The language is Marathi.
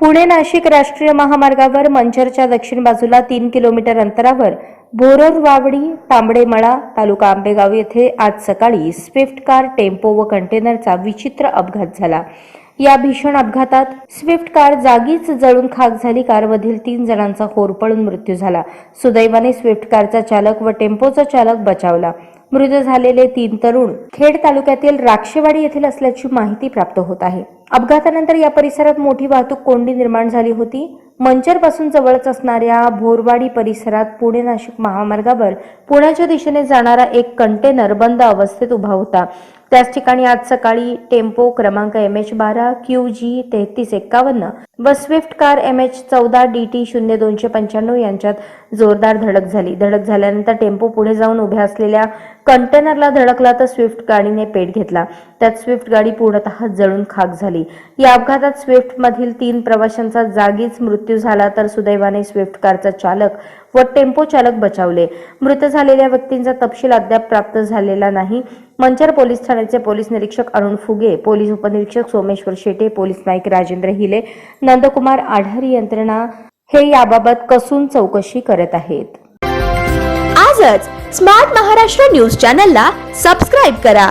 पुणे नाशिक राष्ट्रीय महामार्गावर मंचरच्या दक्षिण बाजूला तीन किलोमीटर अंतरावर बोररवावडी तांबडेमळा तालुका आंबेगाव येथे आज सकाळी स्विफ्ट कार टेम्पो व कंटेनरचा विचित्र अपघात झाला. या भीषण अपघातात स्विफ्ट कार जागीच जळून खाक झाली. कारमधील तीन जणांचा होरपळून मृत्यू झाला. सुदैवाने स्विफ्ट कारचा चालक व टेम्पोचा चालक बचावला. मृत झालेले तीन तरुण खेड तालुक्यातील राक्षेवाडी येथील असल्याची माहिती प्राप्त होत आहे. अपघातानंतर या परिसरात मोठी वाहतूक कोंडी निर्माण झाली होती. मंचरपासून जवळच असणाऱ्या भोरवाडी परिसरात पुणे नाशिक महामार्गावर पुण्याच्या दिशेने जाणारा एक कंटेनर बंद अवस्थेत उभा होता. त्याच ठिकाणी आज सकाळी टेम्पो क्रमांक एम एच बारा क्यू जी तेहतीस एक्कावन्न व स्विफ्ट कार एम एच चौदा डी टी शून्य दोनशे पंच्याण्णव यांच्यात जोरदार धडक झाली. धडक झाल्यानंतर टेम्पो पुढे जाऊन उभ्या असलेल्या कंटेनरला धडकला तर स्विफ्ट गाडीने पेट घेतला. त्यात स्विफ्ट गाडी पूर्णतः जळून खाक झाली. या अपघातात स्विफ्ट मधील तीन प्रवाशांचा जागीच मृत्यू झाला तर सुदैवाने स्विफ्ट कारचा चालक व टेम्पो चालक बचावले. मृत झालेल्या व्यक्तींचा तपशील अद्याप प्राप्त झालेला नाही. मंचर पोलीस ठाण्याचे पोलीस निरीक्षक अरुण फुगे पोलीस उपनिरीक्षक सोमेश्वर शेटे पोलीस नाईक राजेंद्र हिले नंदकुमार आढारी यंत्रणा हे याबाबत कसून चौकशी करत आहेत. आजच स्मार्ट महाराष्ट्र न्यूज चॅनलला सबस्क्राईब करा.